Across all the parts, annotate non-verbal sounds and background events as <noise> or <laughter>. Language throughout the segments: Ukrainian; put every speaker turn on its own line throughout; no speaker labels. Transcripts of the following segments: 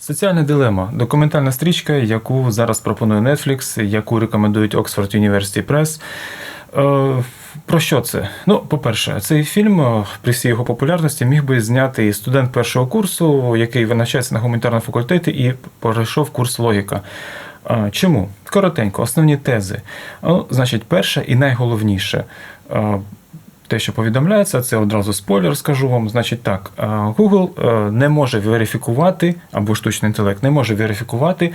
Соціальна дилема документальна стрічка, яку зараз пропонує Netflix, яку рекомендують Oxford University Press. Е, Про що це? Ну, по-перше, цей фільм е, при всій його популярності міг би зняти і студент першого курсу, який навчається на гуманітарному факультеті і пройшов курс логіка. Чому? Коротенько, основні тези. Ну, значить, перше і найголовніше. Те, що повідомляється, це одразу спойлер, скажу вам. Значить так, е, Google е, не може верифікувати, або штучний інтелект не може верифікувати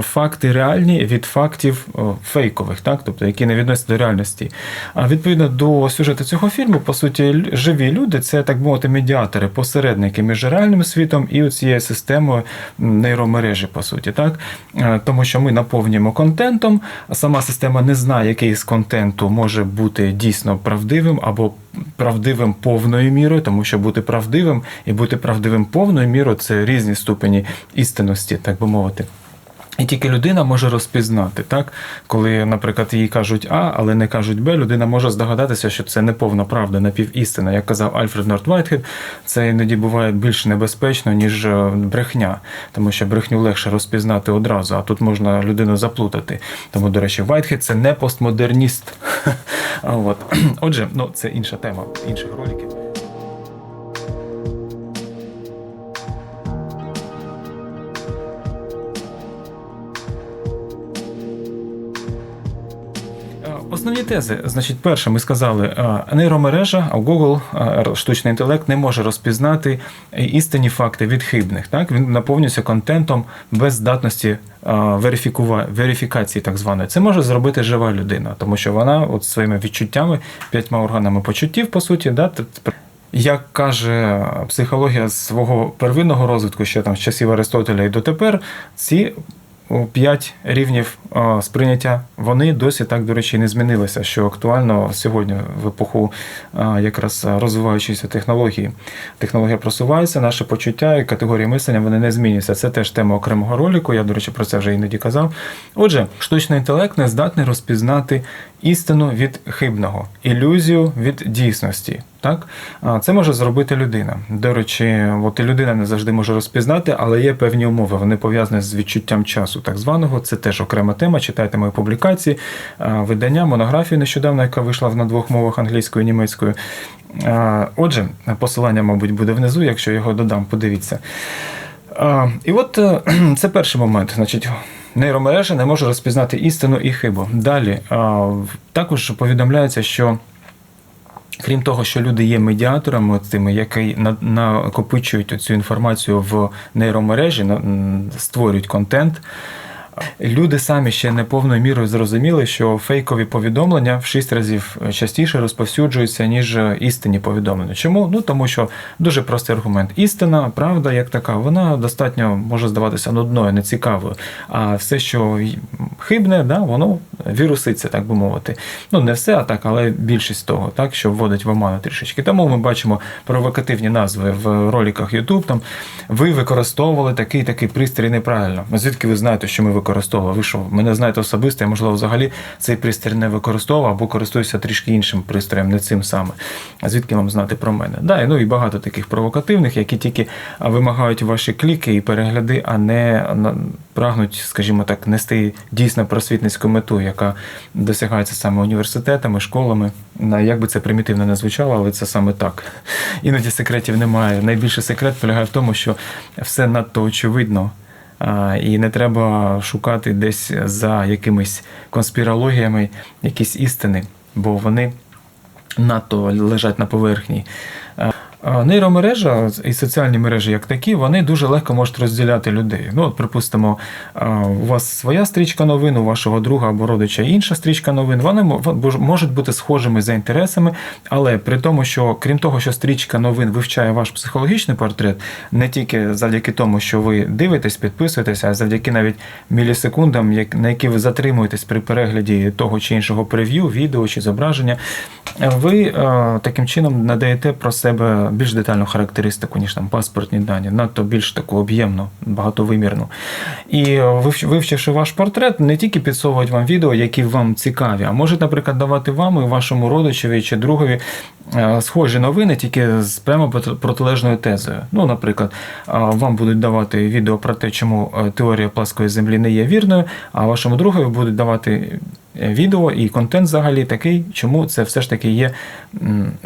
факти реальні від фактів е, фейкових, так? тобто, які не відносяться до реальності. А відповідно до сюжету цього фільму, по суті, живі люди це так мовити медіатори, посередники між реальним світом і цією системою нейромережі, по суті, так? Е, Тому що ми наповнюємо контентом, а сама система не знає, який з контенту може бути дійсно правдивим або правдивим повною мірою, тому що бути правдивим і бути правдивим повною мірою це різні ступені істинності, так би мовити. І тільки людина може розпізнати, так? Коли, наприклад, їй кажуть А, але не кажуть Б, людина може здогадатися, що це не повна правда, напівістина. Як казав Альфред Норт Вайтхед, це іноді буває більш небезпечно, ніж е, брехня, тому що брехню легше розпізнати одразу, а тут можна людину заплутати. Тому, до речі, Вайтхед це не постмодерніст. <laughs> <clears throat> Отже, ну це інша тема інших роликів. Основні тези, значить, перше, ми сказали, нейромережа, Google, штучний інтелект не може розпізнати істинні факти від хибних. Так? Він наповнюється контентом без здатності верифікації, так званої. Це може зробити жива людина, тому що вона от своїми відчуттями, п'ятьма органами почуттів, по суті, да, як каже психологія свого первинного розвитку, ще там з часів Аристотеля і дотепер, ці о, п'ять рівнів сприйняття, вони досі так, до речі, не змінилися, що актуально сьогодні в епоху якраз розвиваючої технології. Технологія просувається, наше почуття і категорії мислення вони не змінюються. Це теж тема окремого роліку. Я, до речі, про це вже іноді казав. Отже, штучний інтелект не здатний розпізнати істину від хибного, ілюзію від дійсності. Так, це може зробити людина. До речі, от і людина не завжди може розпізнати, але є певні умови. Вони пов'язані з відчуттям часу, так званого. Це теж окрема тема. Читайте мої публікації, видання, монографію нещодавно, яка вийшла на двох мовах англійською і німецькою. Отже, посилання, мабуть, буде внизу, якщо його додам, подивіться. І от е, <clears throat> це перший момент. Значить, нейромережа не може розпізнати істину і хибу. Далі також повідомляється, що. Крім того, що люди є медіаторами, тими, які накопичують цю інформацію в нейромережі, створюють контент. Люди самі ще не повною мірою зрозуміли, що фейкові повідомлення в шість разів частіше розповсюджуються, ніж істинні повідомлення. Чому? Ну тому що дуже простий аргумент. Істина, правда, як така, вона достатньо може здаватися нудною, нецікавою. А все, що хибне, да, воно віруситься, так би мовити. Ну не все, а так, але більшість того, так, що вводить в оману трішечки. Тому ми бачимо провокативні назви в роликах YouTube. Там ви використовували такий такий пристрій неправильно. Звідки ви знаєте, що ми використовували? Ви що, мене знаєте особисто, я можливо взагалі цей пристрій не використовував або користуюся трішки іншим пристроєм, не цим саме. Звідки вам знати про мене? Да, ну і багато таких провокативних, які тільки вимагають ваші кліки і перегляди, а не прагнуть, скажімо так, нести дійсно просвітницьку мету, яка досягається саме університетами, школами. Як би це примітивно не звучало, але це саме так. Іноді секретів немає. Найбільший секрет полягає в тому, що все надто очевидно. І не треба шукати десь за якимись конспірологіями якісь істини, бо вони надто лежать на поверхні. Нейромережа і соціальні мережі, як такі, вони дуже легко можуть розділяти людей. Ну, от, припустимо, у вас своя стрічка новин, у вашого друга або родича інша стрічка новин. Вони мо- можуть бути схожими за інтересами, але при тому, що крім того, що стрічка новин вивчає ваш психологічний портрет, не тільки завдяки тому, що ви дивитесь, підписуєтеся, а завдяки навіть мілісекундам, на які ви затримуєтесь при перегляді того чи іншого прев'ю, відео чи зображення, ви таким чином надаєте про себе більш детальну характеристику, ніж там паспортні дані, надто більш таку об'ємну, багатовимірну. І вивчивши ваш портрет, не тільки підсовують вам відео, які вам цікаві, а можуть, наприклад, давати вам і вашому родичеві чи другові е, схожі новини, тільки з прямо протилежною тезою. Ну, наприклад, е, вам будуть давати відео про те, чому е, теорія пласкої землі не є вірною, а вашому другові будуть давати відео і контент взагалі такий, чому це все ж таки є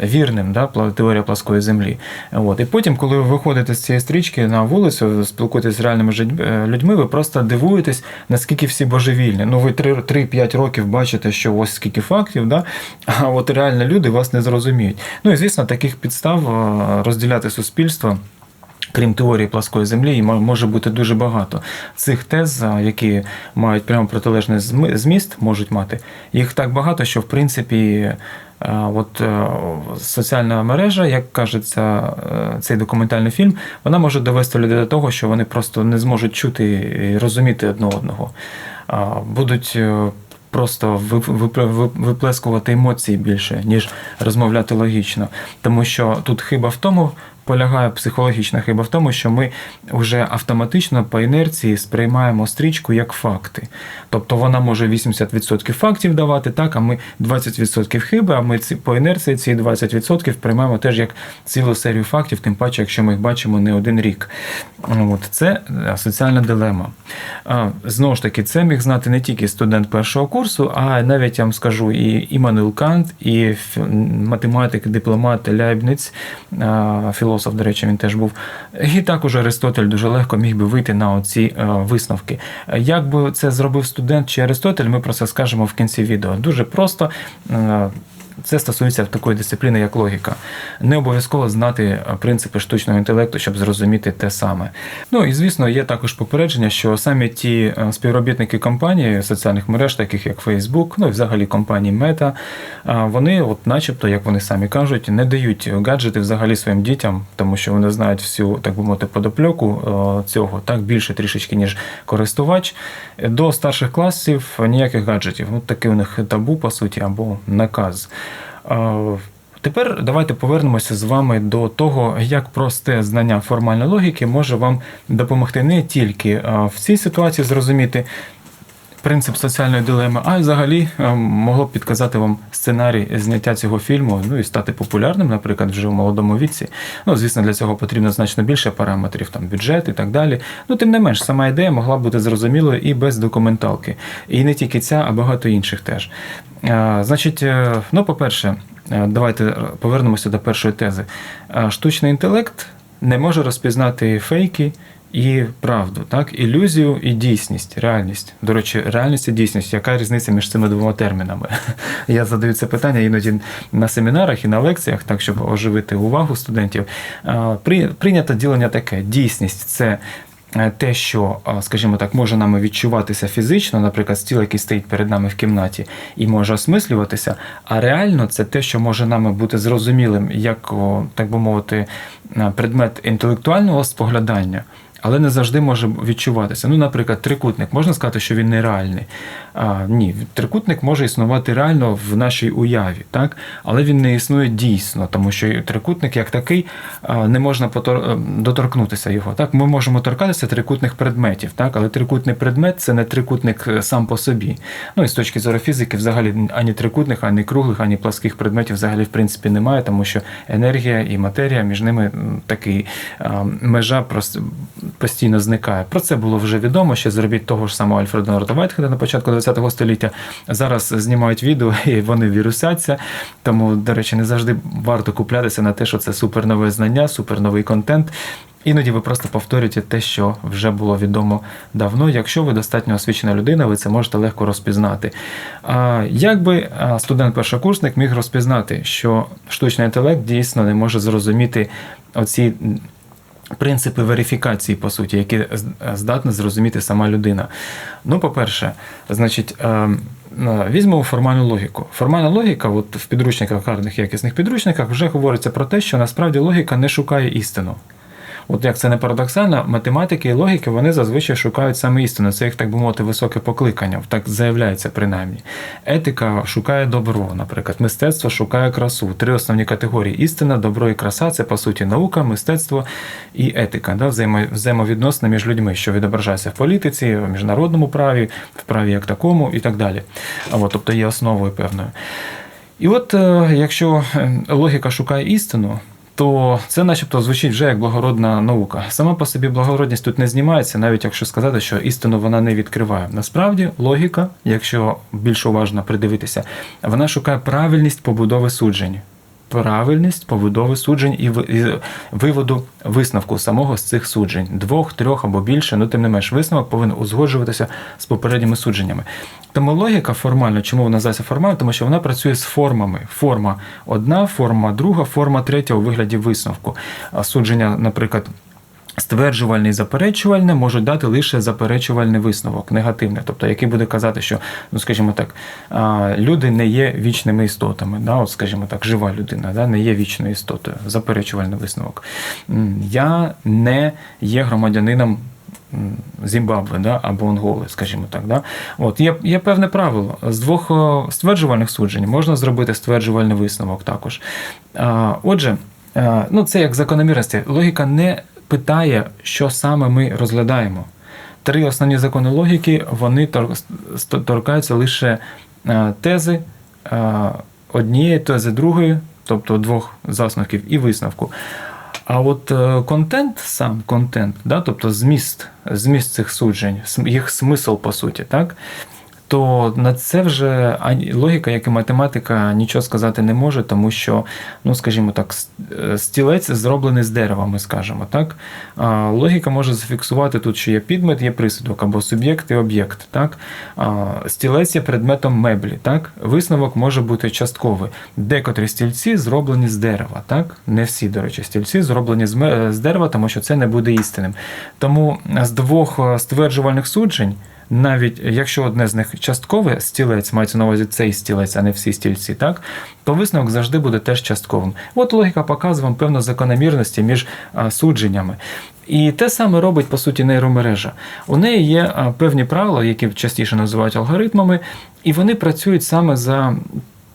вірним, да, теорія пласкої землі. От. І потім, коли ви виходите з цієї стрічки на вулицю, спілкуєтесь з реальними е, людьми, ви просто дивуєтесь, наскільки всі божевільні. Ну, ви 3-5 років бачите, що ось скільки фактів, да? а от реально люди вас не зрозуміють. Ну і звісно, таких підстав е, розділяти суспільство. Крім теорії пласкої землі, і може бути дуже багато цих тез, які мають прямо протилежний зміст, можуть мати. Їх так багато, що в принципі. От е, соціальна мережа, як кажеться, е, цей документальний фільм, вона може довести людей до того, що вони просто не зможуть чути і розуміти одне одного. Будуть е, просто вип- вип- вип- виплескувати емоції більше, ніж розмовляти логічно. Тому що тут хиба в тому. Полягає психологічна хиба в тому, що ми вже автоматично по інерції сприймаємо стрічку як факти. Тобто вона може 80% фактів давати, так, а ми 20% хиби, а ми по інерції ці 20% приймаємо теж як цілу серію фактів, тим паче, якщо ми їх бачимо не один рік. От, це е, соціальна дилема. Знову ж таки, це міг знати не тільки студент першого курсу, а навіть я вам скажу і Іммануел Кант, і математик, дипломат Ляйбниц, а, філософ, до речі, він теж був. І також Аристотель дуже легко міг би вийти на оці е, висновки. Як би це зробив студент чи Аристотель, ми про це скажемо в кінці відео. Дуже просто. Е, Це стосується такої дисципліни, як логіка. Не обов'язково знати е, принципи штучного інтелекту, щоб зрозуміти те саме. Ну і звісно, є також попередження, що саме ті е, співробітники компанії соціальних мереж, таких як Facebook, ну і взагалі компанії Meta, вони, от, начебто, як вони самі кажуть, не дають гаджети взагалі своїм дітям, тому що вони знають всю, так би мовити, подопльоку е, цього, так більше трішечки, ніж користувач. До старших класів ніяких гаджетів. Ну, таке у них табу, по суті, або наказ. Тепер давайте повернемося з вами до того, як просте знання формальної логіки може вам допомогти не тільки в цій ситуації зрозуміти принцип соціальної дилеми, а й взагалі могло б підказати вам сценарій зняття цього фільму, ну і стати популярним, наприклад, вже в молодому віці. Ну, звісно, для цього потрібно значно більше параметрів, там бюджет і так далі. Ну, тим не менш, сама ідея могла б бути зрозумілою і без документалки. І не тільки ця, а багато інших теж. Е, Значить, е, ну, по-перше, е, давайте повернемося до першої тези. Штучний інтелект не може розпізнати фейки і правду, так? Ілюзію і дійсність, реальність. До речі, реальність і дійсність. Яка різниця між цими двома термінами? <laughs> Я задаю це питання іноді на семінарах і на лекціях, так щоб оживити увагу студентів. Прийнято ділення таке: дійсність це. Е, Те, що, скажімо так, може нами відчуватися фізично, наприклад, стіл, який стоїть перед нами в кімнаті, і може осмислюватися, а реально це те, що може нами бути зрозумілим як, так би мовити, е, предмет інтелектуального споглядання. Але не завжди може відчуватися. Ну, наприклад, трикутник можна сказати, що він нереальний. А, ні, трикутник може існувати реально в нашій уяві, так? але він не існує дійсно, тому що трикутник як такий не можна потор... е, доторкнутися його. Так? Ми можемо торкатися трикутних предметів, так? але трикутний предмет це не трикутник е, сам по собі. Ну і з точки зору фізики, взагалі ані трикутних, ані круглих, ані пласких предметів взагалі в принципі немає, тому що енергія і матерія між ними такий межа просто постійно зникає. Про це було вже відомо ще зробіть того ж самого Альфреда Норда Вайтхеда на початку ХХ століття. Зараз знімають відео <laughs> і вони вірусяться. Тому, до речі, не завжди варто куплятися на те, що це супернове знання, суперновий контент. Іноді ви просто повторюєте те, що вже було відомо давно. Якщо ви достатньо освічена людина, ви це можете легко розпізнати. А як би студент-першокурсник міг розпізнати, що штучний інтелект дійсно не може зрозуміти оці принципи верифікації, по суті, які здатна зрозуміти сама людина. Ну, по-перше, значить. е, е, Візьмемо формальну логіку. Формальна логіка, от в підручниках, гарних якісних підручниках, вже говориться про те, що насправді логіка не шукає істину. От як це не парадоксально, математики і логіки вони зазвичай шукають саме істину. Це їх, так би мовити, високе покликання, так заявляється принаймні. Етика шукає добро, наприклад, мистецтво шукає красу. Три основні категорії: істина, добро і краса це по суті наука, мистецтво і етика, да, взаємовідносини між людьми, що відображається в політиці, в міжнародному праві, в праві як такому і так далі. От, Тобто є основою певною. І от е, якщо е, логіка шукає істину, то це, начебто, звучить вже як благородна наука. Сама по собі благородність тут не знімається, навіть якщо сказати, що істину вона не відкриває. Насправді, логіка, якщо більш уважно придивитися, вона шукає правильність побудови суджень правильність побудови суджень і виводу висновку самого з цих суджень двох, трьох або більше, ну тим не менш, висновок повинен узгоджуватися з попередніми судженнями. Тому логіка формально, чому вона називається формально? Тому що вона працює з формами. Форма одна, форма друга, форма третя у вигляді висновку. Судження, наприклад. Стверджувальне і заперечувальне можуть дати лише заперечувальний висновок, негативний, тобто який буде казати, що, ну скажімо так, люди не є вічними істотами. Да? От, скажімо так, жива людина да? не є вічною істотою, заперечувальний висновок. Я не є громадянином Зімбабве да? або Анголи, скажімо так. Да? От, Є є певне правило. З двох стверджувальних суджень можна зробити стверджувальний висновок також. Отже, ну це як закономірності. Логіка не питає, що саме ми розглядаємо. Три основні закони логіки вони торкаються лише е, тези е, однієї, тези другої, тобто двох засновків і висновку. А от е, контент, сам контент, да, тобто зміст зміст цих суджень, їх смисл по суті, так, то на це вже логіка, як і математика, нічого сказати не може, тому що, ну скажімо так, е, стілець зроблений з дерева, ми скажемо. так. Логіка може зафіксувати тут, що є підмет, є присудок або суб'єкт і об'єкт. так. Стілець є предметом меблі. так. Висновок може бути частковий. Декотрі стільці зроблені з дерева. так. Не всі, до речі, стільці зроблені з дерева, тому що це не буде істинним. Тому з двох е, стверджувальних суджень навіть якщо одне з них часткове стілець, мається на увазі цей стілець, а не всі стільці, так, то висновок завжди буде теж частковим. От логіка показує вам певну закономірності між судженнями. І те саме робить, по суті, нейромережа. У неї є певні правила, які частіше називають алгоритмами, і вони працюють саме за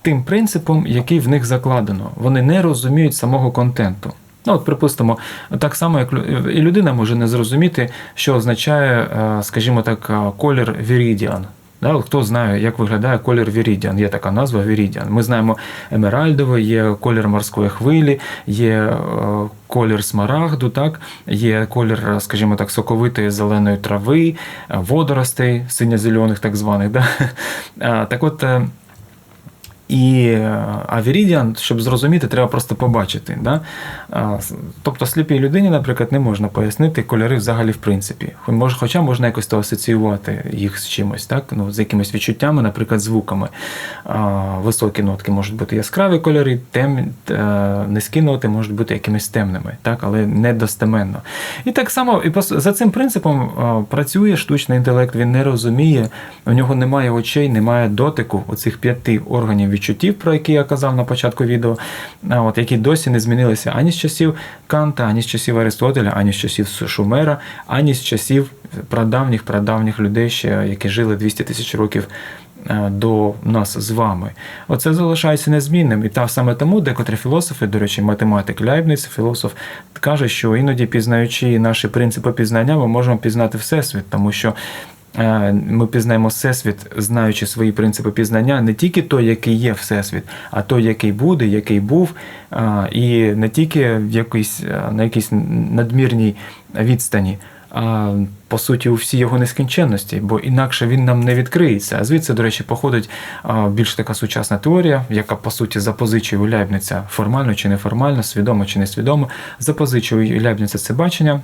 тим принципом, який в них закладено. Вони не розуміють самого контенту. Ну, от, припустимо, так само, як і людина може не зрозуміти, що означає, е, скажімо так, е, колір Viridian. Хто знає, як виглядає колір Viridian, Є така назва Viridian. Ми знаємо емеральдовий, є колір морської хвилі, є е, колір смарагду, так? є колір, скажімо так, соковитої зеленої трави, водоростей, синьо-зелених так званих. Да? <laughs> Так от. І а Viridian, щоб зрозуміти, треба просто побачити. Да? Тобто сліпій людині, наприклад, не можна пояснити кольори взагалі в принципі. Хоча можна якось то асоціювати їх з чимось, так? Ну, з якимись відчуттями, наприклад, звуками. Високі нотки можуть бути яскраві кольори, тем, низькі ноти можуть бути якимись темними, так? але не достеменно. І так само і за цим принципом працює штучний інтелект, він не розуміє, у нього немає очей, немає дотику оцих п'яти органів відчуттів, про які я казав на початку відео, от, які досі не змінилися ані з часів Канта, ані з часів Аристотеля, ані з часів Шумера, ані з часів прадавніх прадавніх людей, ще, які жили 200 тисяч років. До нас з вами. Оце залишається незмінним. І та саме тому декотрі філософи, до речі, математик Ляйбниц, філософ, каже, що іноді пізнаючи наші принципи пізнання, ми можемо пізнати всесвіт, тому що ми пізнаємо всесвіт, знаючи свої принципи пізнання, не тільки той, який є всесвіт, а той, який буде, який був, е, і не тільки в якійсь, е, на якійсь надмірній відстані. А по суті, у всій його нескінченності, бо інакше він нам не відкриється. А звідси, до речі, походить більш така сучасна теорія, яка по суті запозичує у Ляйбниця формально чи неформально, свідомо чи несвідомо, запозичує у Ляйбниця це бачення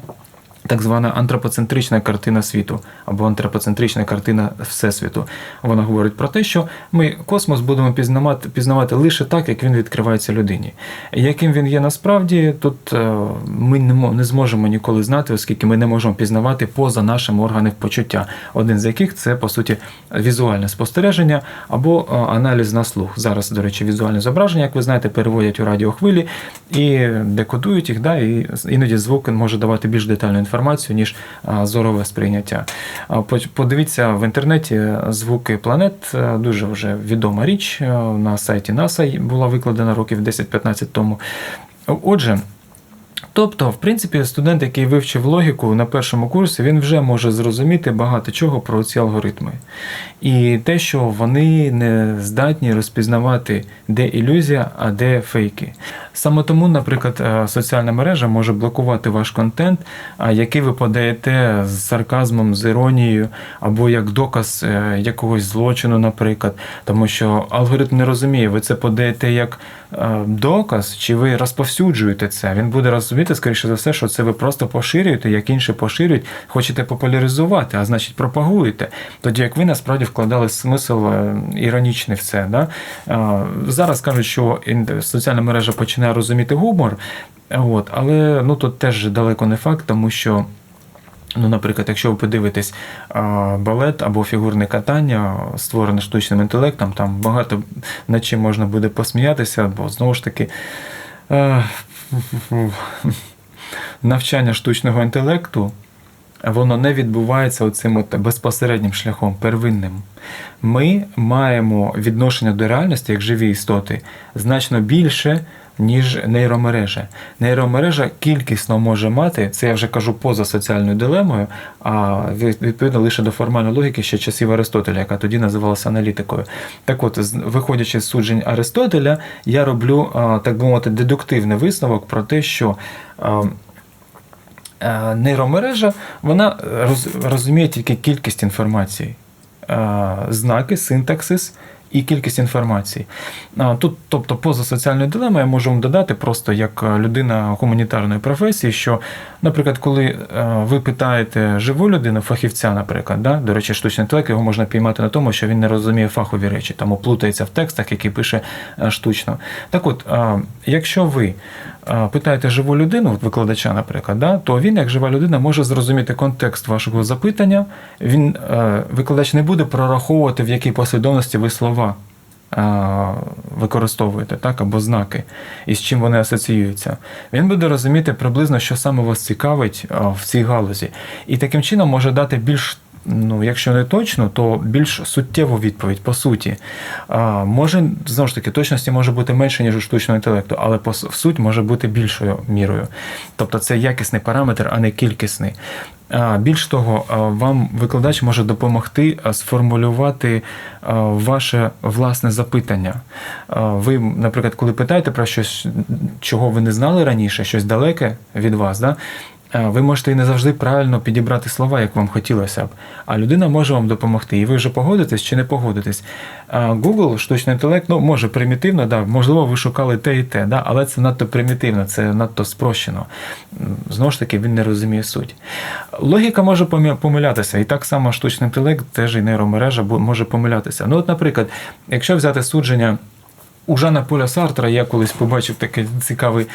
так звана антропоцентрична картина світу або антропоцентрична картина Всесвіту. Вона говорить про те, що ми космос будемо пізнавати, пізнавати лише так, як він відкривається людині. Яким він є насправді, тут е, ми не, зможемо ніколи знати, оскільки ми не можемо пізнавати поза нашими органами почуття, один з яких це по суті візуальне спостереження або е, аналіз на слух. Зараз, до речі, візуальне зображення, як ви знаєте, переводять у радіохвилі і декодують їх, да, і іноді звук може давати більш детальну інформацію, ніж зорове сприйняття. Подивіться в інтернеті звуки планет, е, дуже вже відома річ. е, На сайті НАСА була викладена років 10-15 тому. Отже. Тобто, в принципі, студент, який вивчив логіку на першому курсі, він вже може зрозуміти багато чого про ці алгоритми. І те, що вони не здатні розпізнавати, де ілюзія, а де фейки. Саме тому, наприклад, е, соціальна мережа може блокувати ваш контент, який ви подаєте з сарказмом, з іронією, або як доказ е, якогось злочину, наприклад. Тому що алгоритм не розуміє, ви це подаєте як е, доказ, чи ви розповсюджуєте це. Він буде розуміти, скоріше за все, що це ви просто поширюєте, як інші поширюють, хочете популяризувати, а значить пропагуєте. Тоді як ви насправді вкладали смисл е, іронічний в це. Да? Зараз кажуть, що соціальна мережа починає розуміти гумор, от, але ну, тут теж далеко не факт, тому що. Ну, наприклад, якщо ви подивитесь балет або фігурне катання, створене штучним інтелектом, там багато над чим можна буде посміятися, бо знову ж таки е, <laughs> навчання штучного інтелекту. Воно не відбувається оцим от безпосереднім шляхом, первинним. Ми маємо відношення до реальності як живі істоти значно більше, ніж нейромережа. Нейромережа кількісно може мати, це я вже кажу поза соціальною дилемою, а відповідно лише до формальної логіки ще часів Аристотеля, яка тоді називалася аналітикою. Так от, виходячи з суджень Аристотеля, я роблю, так би мовити, дедуктивний висновок про те, що. е, Нейромережа вона розуміє тільки кількість інформації, Е, знаки, синтаксис і кількість інформації. Тут, тобто, поза соціальною дилемою я можу вам додати просто як е, людина гуманітарної професії, що, наприклад, коли е, ви питаєте живу людину, фахівця, наприклад, да? до речі, штучний інтелект, його можна піймати на тому, що він не розуміє фахові речі, тому плутається в текстах, які пише е, штучно. Так от, якщо ви питаєте живу людину, викладача, наприклад, да, то він, як жива людина, може зрозуміти контекст вашого запитання. Він, е, викладач не буде прораховувати, в якій послідовності ви слова е, використовуєте, так, або знаки, і з чим вони асоціюються. Він буде розуміти приблизно, що саме вас цікавить е, в цій галузі. І таким чином може дати більш ну, якщо не точно, то більш суттєву відповідь по суті. А, може, знову ж таки, точності може бути менше, ніж у штучного інтелекту, але по суть може бути більшою мірою. Тобто це якісний параметр, а не кількісний. Більш того, вам викладач може допомогти сформулювати ваше власне запитання. Ви, наприклад, коли питаєте про щось, чого ви не знали раніше, щось далеке від вас, да? А, Ви можете і не завжди правильно підібрати слова, як вам хотілося б, а людина може вам допомогти. І ви вже погодитесь чи не погодитесь. Google, штучний інтелект, ну може примітивно, да, можливо, ви шукали те і те, да, але це надто примітивно, це надто спрощено. Знову ж таки, він не розуміє суть. Логіка може помилятися, і так само штучний інтелект, теж і нейромережа може помилятися. Ну, от, наприклад, якщо взяти судження. У Жана Поля Сартра я колись побачив такий цікавий,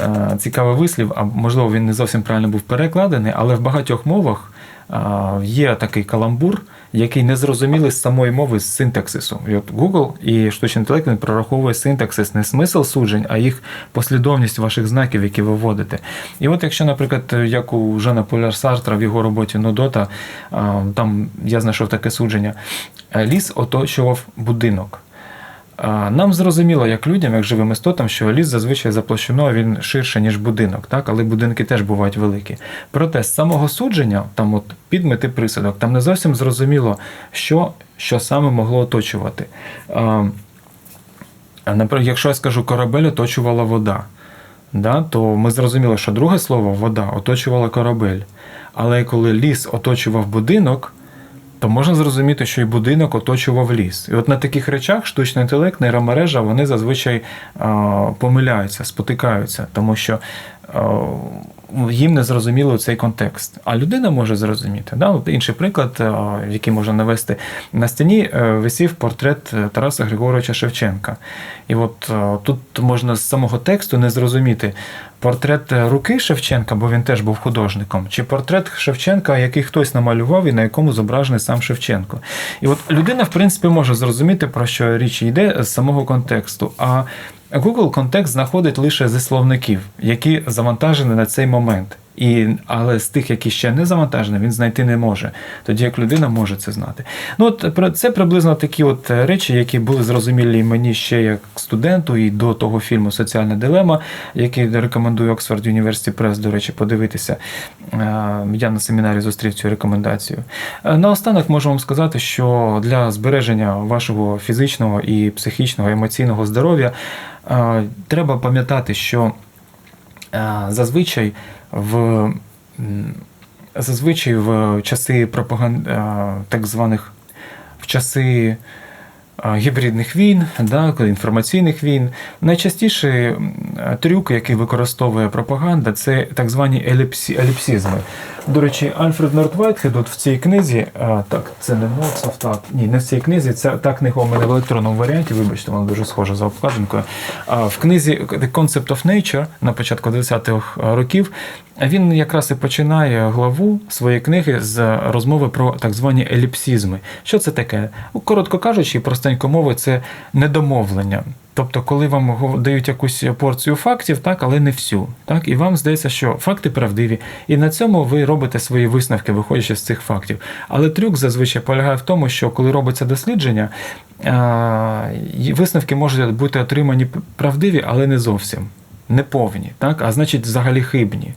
е, цікавий вислів, а можливо він не зовсім правильно був перекладений, але в багатьох мовах е, є такий каламбур, який не зрозумілий з самої мови з синтаксису. І от Google і штучний інтелект він прораховує синтаксис, не смисл суджень, а їх послідовність ваших знаків, які ви вводите. І от якщо, наприклад, як у Жана Поля Сартра в його роботі Нудота, е, там я знайшов таке судження: ліс оточував будинок. Нам зрозуміло, як людям, як живим істотам, що ліс зазвичай за площиною він ширше, ніж будинок, так? але будинки теж бувають великі. Проте з самого судження, там от підмет і присудок, там не зовсім зрозуміло, що, що саме могло оточувати. Наприклад, якщо я скажу корабель оточувала вода, да, то ми зрозуміли, що друге слово вода оточувала корабель. Але коли ліс оточував будинок, то можна зрозуміти, що і будинок оточував ліс. І от на таких речах штучний інтелект, нейромережа, вони зазвичай помиляються, спотикаються, тому що їм не зрозуміло цей контекст. А людина може зрозуміти. Да? От інший приклад, е, який можна навести, на стіні е, висів портрет Тараса Григоровича Шевченка. І от е, тут можна з самого тексту не зрозуміти. Портрет руки Шевченка, бо він теж був художником, чи портрет Шевченка, який хтось намалював і на якому зображений сам Шевченко. І от людина, в принципі, може зрозуміти, про що річ йде з самого контексту. А Google контекст знаходить лише зі словників, які завантажені на цей момент. І, Але з тих, які ще не завантажені, він знайти не може. Тоді як людина може це знати. Ну от це приблизно такі от речі, які були зрозумілі мені ще як студенту, і до того фільму Соціальна дилема, який рекомендую Оксфорд University Press, до речі, подивитися. Е, Я на семінарі зустрів цю рекомендацію. Е, Наостанок можу вам сказати, що для збереження вашого фізичного і психічного, емоційного здоров'я е, треба пам'ятати, що е, зазвичай в зазвичай в часи пропаганд так званих в часи гібридних війн, да, інформаційних війн. Найчастіший трюк, який використовує пропаганда, це так звані еліпсі, еліпсизми. До речі, Альфред Норт Вайтхед от в цій книзі, а, так, це не of Так, ні, не в цій книзі, це та книга у мене в електронному варіанті, вибачте, вона дуже схожа за обкладинкою. А в книзі The Concept of Nature на початку 20-х років він якраз і починає главу своєї книги з розмови про так звані еліпсизми. Що це таке? Ну, Коротко кажучи, простенько мовою, це недомовлення. Тобто, коли вам дають якусь порцію фактів, так, але не всю. Так, і вам здається, що факти правдиві, і на цьому ви робите свої висновки, виходячи з цих фактів. Але трюк зазвичай полягає в тому, що коли робиться дослідження, висновки можуть бути отримані правдиві, але не зовсім. Неповні, так, а значить, взагалі хибні.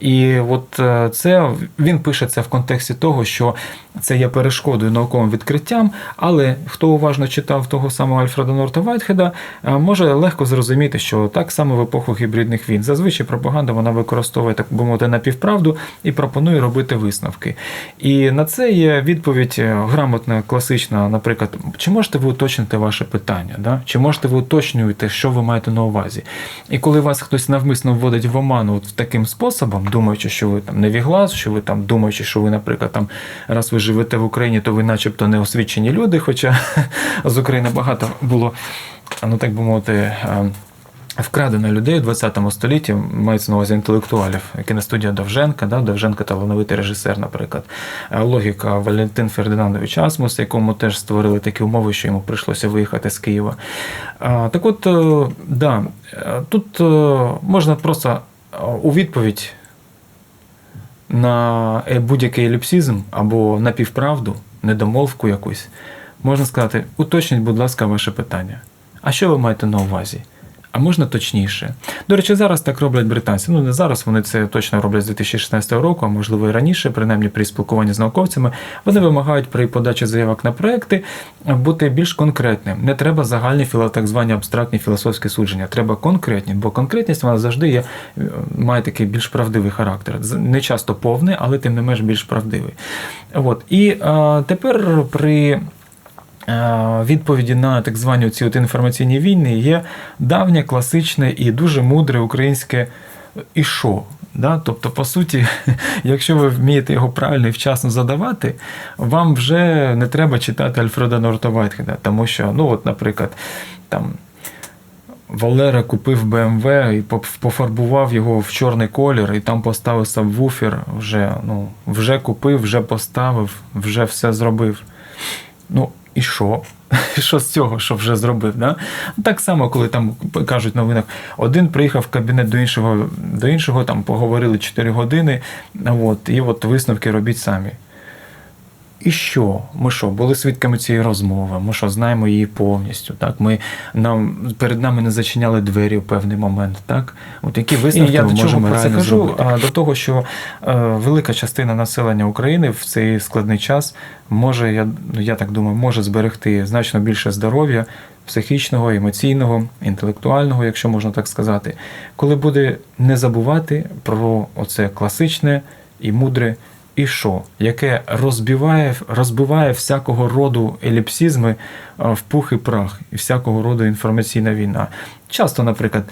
І от е, це він пише це в контексті того, що це є перешкодою науковим відкриттям, але хто уважно читав того самого Альфреда Норта Вайтхеда, е, може легко зрозуміти, що так само в епоху гібридних війн зазвичай пропаганда вона використовує так би мовити напівправду і пропонує робити висновки. І на це є відповідь е, грамотна, класична, наприклад, чи можете ви уточнити ваше питання? Да? Чи можете ви уточнюєте, що ви маєте на увазі? І коли вас хтось навмисно вводить в оману от таким способом, думаючи, що ви там невіглас, що ви там думаючи, що ви, наприклад, там раз ви живете в Україні, то ви начебто не освічені люди, хоча з України багато було, ну так би мовити. е, Вкрадено людей у 20 столітті, мається на увазі інтелектуалів, кіностудія Довженка, да, Довженка талановитий режисер, наприклад. Е, Логіка Валентин Фердинандович Асмус, якому теж створили такі умови, що йому прийшлося виїхати з Києва. Так от, е, да, е, тут е, можна просто е, у відповідь на е, будь-який еліпсізм або напівправду, недомовку якусь, можна сказати, уточніть, будь ласка, ваше питання. А що ви маєте на увазі? А можна точніше. До речі, зараз так роблять британці. Ну не зараз, вони це точно роблять з 2016 року, а можливо і раніше, принаймні при спілкуванні з науковцями. Вони вимагають при подачі заявок на проекти бути більш конкретним. Не треба загальні так звані абстрактні філософські судження. Треба конкретні, бо конкретність вона завжди є, е, має такий більш правдивий характер. Не часто повний, але тим не менш більш правдивий. От. І е, тепер при е, відповіді на так звані ці от інформаційні війни є давнє, класичне і дуже мудре українське і що? Да? Тобто, по суті, <laughs> якщо ви вмієте його правильно і вчасно задавати, вам вже не треба читати Альфреда Норта Вайтхеда, тому що, ну от, наприклад, там. Валера купив BMW і пофарбував його в чорний колір, і там поставив сабвуфер, вже, ну, вже купив, вже поставив, вже все зробив. Ну, і що? <laughs> Що з цього, що вже зробив? Да? Так само, коли там кажуть новинах, один приїхав в кабінет до іншого, до іншого там поговорили 4 години, от, і от висновки робіть самі. І що? Ми що, були свідками цієї розмови? Ми що, знаємо її повністю? Так? Ми, нам, перед нами не зачиняли двері в певний момент. Так? От які висновки І я ми до чого про це кажу? зробити? А, до того, що е, велика частина населення України в цей складний час може, я, ну, я так думаю, може зберегти значно більше здоров'я психічного, емоційного, інтелектуального, якщо можна так сказати, коли буде не забувати про оце класичне і мудре. І що, яке розбиває, розбиває всякого роду еліпсизми в пух і прах, і всякого роду інформаційна війна. Часто, наприклад,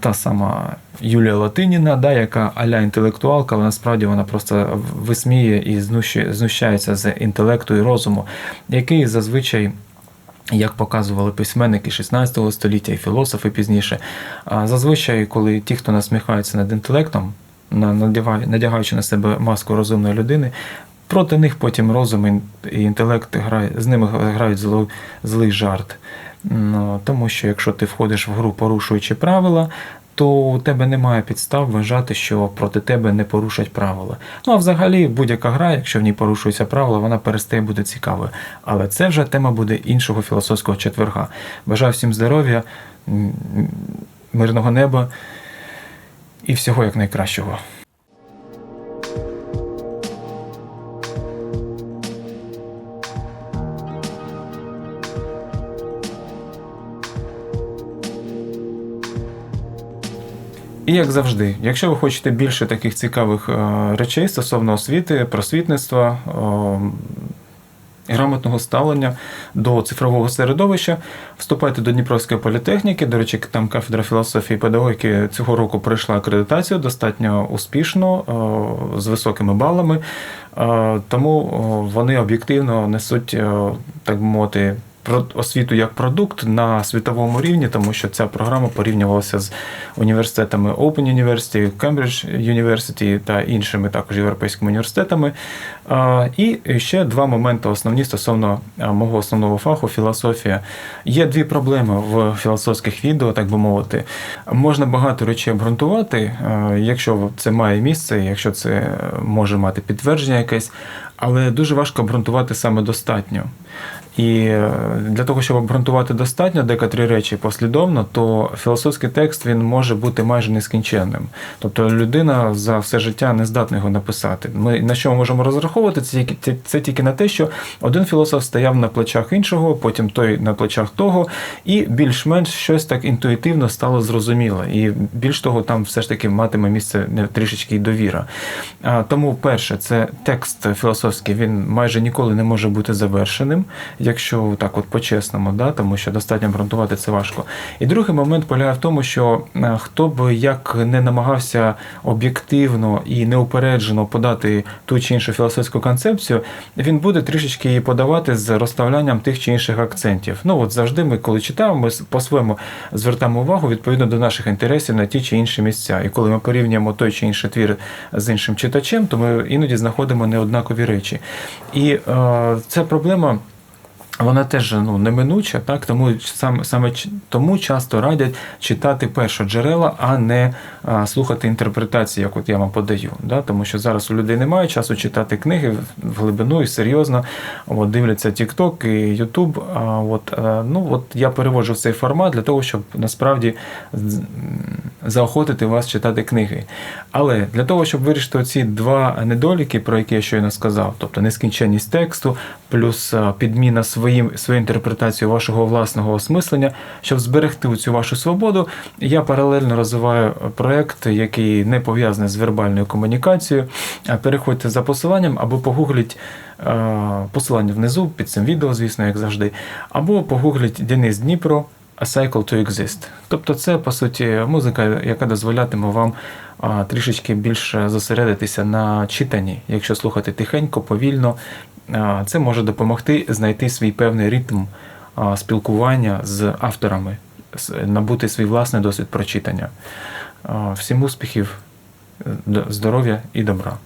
та сама Юлія Латиніна, да, яка аля інтелектуалка, але насправді вона просто висміє і знущається з інтелекту і розуму, який зазвичай. Як показували письменники 16 століття і філософи пізніше, зазвичай, коли ті, хто насміхається над інтелектом, надягаючи на себе маску розумної людини, проти них потім розум і інтелект грає, з ними грають зло- злий жарт. Ну, Тому що якщо ти входиш в гру, порушуючи правила, то у тебе немає підстав вважати, що проти тебе не порушать правила. Ну а взагалі будь-яка гра, якщо в ній порушуються правила, вона перестає бути цікавою. Але це вже тема буде іншого філософського четверга. Бажаю всім здоров'я, мирного неба і всього як найкращого. І як завжди, якщо ви хочете більше таких цікавих е, речей стосовно освіти, просвітництва, е, грамотного ставлення до цифрового середовища, вступайте до Дніпровської політехніки. До речі, там кафедра філософії і педагогіки цього року пройшла акредитацію достатньо успішно, е, з високими балами. Е, Тому вони об'єктивно несуть, е, так би мовити, освіту як продукт на світовому рівні, тому що ця програма порівнювалася з університетами Open University, Cambridge University та іншими також європейськими університетами. І ще два моменти основні стосовно мого основного фаху філософія. Є дві проблеми в філософських відео, так би мовити. Можна багато речей обґрунтувати, якщо це має місце, якщо це може мати підтвердження якесь, але дуже важко обґрунтувати саме достатньо. І е, для того, щоб обґрунтувати достатньо декотрі речі послідовно, то філософський текст він може бути майже нескінченним. Тобто людина за все життя не здатна його написати. Ми на що ми можемо розраховувати? Це, це, це тільки на те, що один філософ стояв на плечах іншого, потім той на плечах того, і більш-менш щось так інтуїтивно стало зрозуміло. І більш того, там все ж таки матиме місце трішечки й довіра. Тому, перше, це текст філософський, він майже ніколи не може бути завершеним, якщо так от по-чесному, да, тому що достатньо обґрунтувати це важко. І другий момент полягає в тому, що е, хто б як не намагався об'єктивно і неупереджено подати ту чи іншу філософську концепцію, він буде трішечки її подавати з розставлянням тих чи інших акцентів. Ну от завжди ми, коли читаємо, ми по-своєму звертаємо увагу відповідно до наших інтересів на ті чи інші місця. І коли ми порівнюємо той чи інший твір з іншим читачем, то ми іноді знаходимо неоднакові речі. І е, ця проблема. Вона теж ну неминуча, так тому саме саме тому часто радять читати першоджерела, а не а, слухати інтерпретації, як от я вам подаю. Да? Тому що зараз у людей немає часу читати книги в глибину і серйозно. От дивляться TikTok і YouTube. А от е, ну от я переводжу цей формат для того, щоб насправді заохотити вас читати книги. Але для того, щоб вирішити оці два недоліки, про які я щойно сказав, тобто нескінченність тексту, плюс е, підміна своїм своєю інтерпретацією вашого власного осмислення, щоб зберегти цю вашу свободу, я паралельно розвиваю проект, який не пов'язаний з вербальною комунікацією. Переходьте за посиланням або погугліть е, посилання внизу під цим відео, звісно, як завжди, або погугліть Денис Дніпро. A Cycle to Exist. Тобто це, по суті, музика, яка дозволятиме вам а, трішечки більше зосередитися на читанні. Якщо слухати тихенько, повільно, це може допомогти знайти свій певний ритм спілкування з авторами, набути свій власний досвід прочитання. Всім успіхів, е, здоров'я і добра.